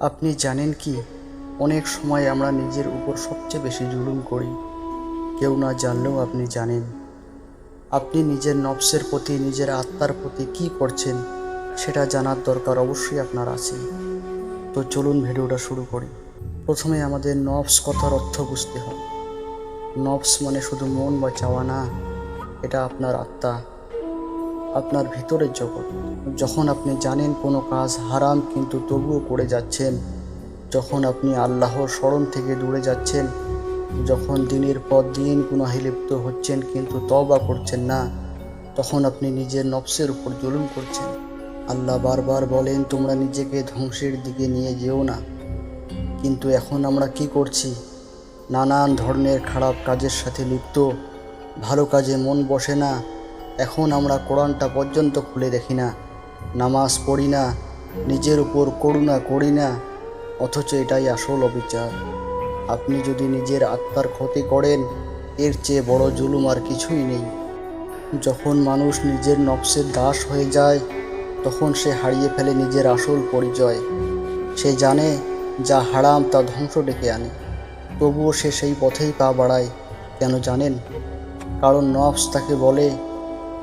আপনি জানেন কি, অনেক সময় আমরা নিজের উপর সবচেয়ে বেশি জুলুম করি। কেউ না জানলেও আপনি জানেন। আপনি নিজের নফসের প্রতি, নিজের আত্মার প্রতি কি করছেন, সেটা জানার দরকার অবশ্যই আপনার আছে। তো চলুন ভিডিওটা শুরু করি। প্রথমে আমাদের নফস কথার অর্থ বুঝতে হয় নফস মানে শুধু মন বা চাওয়া না, এটা আপনার আত্মা। আপনার ভিতরের জগৎ। যখন আপনি জানেন কোনো কাজ হারাম কিন্তু তবুও করে যাচ্ছেন, যখন আপনি আল্লাহর স্মরণ থেকে দূরে যাচ্ছেন, যখন দিনের পর দিন গুনাহে লিপ্ত হচ্ছেন কিন্তু তবা করছেন না, তখন আপনি নিজের নফসের উপর জুলুম করছেন। আল্লাহ বারবার বলেন, তোমরা নিজেকে ধ্বংসের দিকে নিয়ে যেও না। কিন্তু এখন আমরা কি করছি? নানান ধরনের খারাপ কাজের সাথে লিপ্ত। ভালো কাজে মন বসে না। এখন আমরা কোরআনটা পর্যন্ত খুলে দেখি না, নামাজ পড়ি না, নিজের উপর করুণা করি না, অথচ এটাই আসল অবিচার। আপনি যদি নিজের আত্মার ক্ষতি করেন, এর চেয়ে বড় জুলুম আর কিছুই নেই। যখন মানুষ নিজের নফসের দাস হয়ে যায়, তখন সে হারিয়ে ফেলে নিজের আসল পরিচয়। সে জানে যা হারাম তা ধ্বংস ডেকে আনে। তবুও সে সেই পথেই পা বাড়ায়, কেন জানেন? কারণ নফস তাকে বলে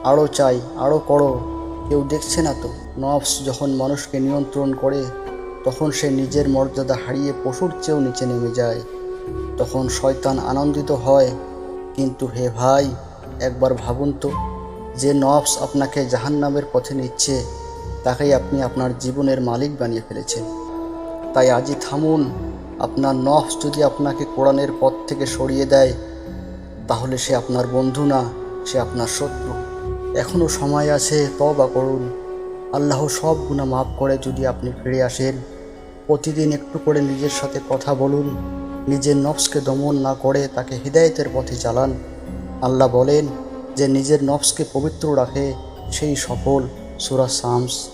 আরও চাই আরও করো। কেউ দেখছে না তো। নফস যখন মানুষকে নিয়ন্ত্রণ করে, তখন সে নিজের মর্যাদা হারিয়ে পশুর চেয়েও নিচে নেমে যায়। তখন শয়তান আনন্দিত হয়, কিন্তু হে ভাই, একবার ভাবুন তো, যে নফস আপনাকে জাহান্নামের পথে নিচ্ছে, তাকেই আপনি আপনার জীবনের মালিক বানিয়ে ফেলেছেন। তাই আজই থামুন, আপনার নফস যদি আপনাকে কোরআনের পথ থেকে সরিয়ে দেয়, তাহলে সে আপনার বন্ধু না, সে আপনার শত্রু। এখনও সময় আছে তবা করুন। আল্লাহ সব গুণা মাফ করে যদি আপনি ফিরে আসেন। প্রতিদিন একটু করে নিজের সাথে কথা বলুন। নিজের নফসকে দমন না করে তাকে হৃদায়তের পথে চালান। আল্লাহ বলেন যে নিজের নফসকে পবিত্র রাখে, সেই সফল সুরা সামস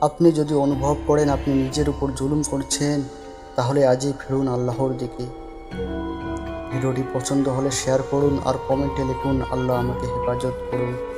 আপনি যদি অনুভব করেন আপনি নিজের উপর জুলুম করছেন, তাহলে আজই ফিরুন আল্লাহর দিকে। ভিডিওটি পছন্দ হলে শেয়ার করুন আর কমেন্টে লিখুন, আল্লাহ আমাকে হেফাজত করুন।